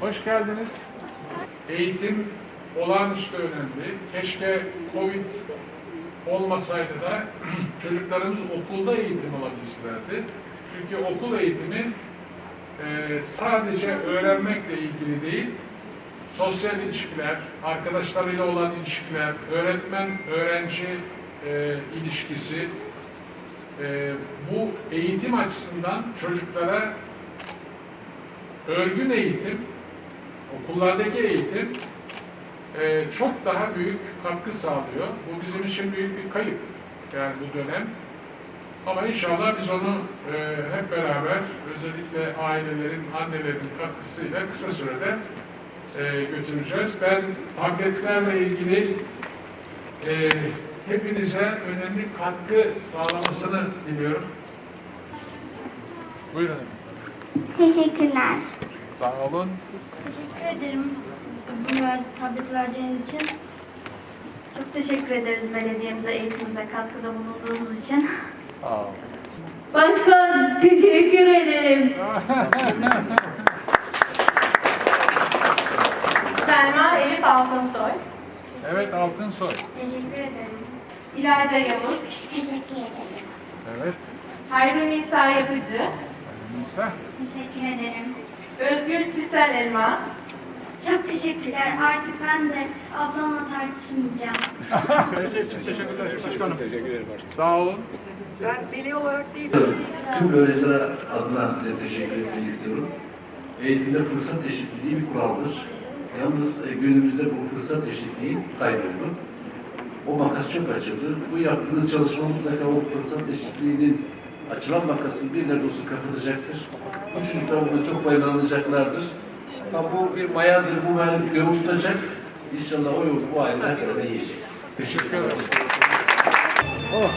Hoş geldiniz. Eğitim olağanüstü önemli. Keşke Covid olmasaydı da çocuklarımız okulda eğitim alabilselerdi. Çünkü okul eğitimi e, sadece öğrenmekle ilgili değil, sosyal ilişkiler, arkadaşlarıyla olan ilişkiler, öğretmen-öğrenci e, ilişkisi, e, bu eğitim açısından çocuklara örgün eğitim, okullardaki eğitim e, çok daha büyük katkı sağlıyor. Bu bizim için büyük bir kayıp yani bu dönem. Ama inşallah biz onu e, hep beraber özellikle ailelerin, annelerin katkısıyla kısa sürede e, götüreceğiz. Ben tabletlerle ilgili e, hepinize önemli katkı sağlamasını diliyorum. Buyurun. Teşekkürler. Sağ olun. Teşekkür ederim bu ver- tableti verdiğiniz için. Çok teşekkür ederiz belediyemize, eğitimimize katkıda bulunduğunuz için. Sağ olun. Başkan teşekkür ederim. Selma Elif Altınsoy, Evet Altınsoy. Teşekkür ederim. İlayda Yavuz, Teşekkür ederim. Evet. Hayri Nisa Yapıcı, Nisa. Teşekkür ederim. Özgür Çisel Elmas, Çok teşekkürler. Artık ben de ablamla tartışmayacağım. Sağ olun. Ben veli olarak değil, Tüm öğrenciler adına size teşekkür etmek istiyorum. Eğitimde fırsat eşitliği bir kuraldır. Yalnız e, günümüzde bu fırsat eşitliği kayboldu. O makas çok açıldı. Bu yaptığınız çalışma mutlaka o fırsat eşitliğinin açılan makasın bir nebze olsun kapatacaktır. Bu çocuklar bundan çok faydalanacaklardır. Ama bu bir mayadır, bu maya yolu tutacak. İnşallah o yolu bu aile her yiyecek. Teşekkür ederim. Oh.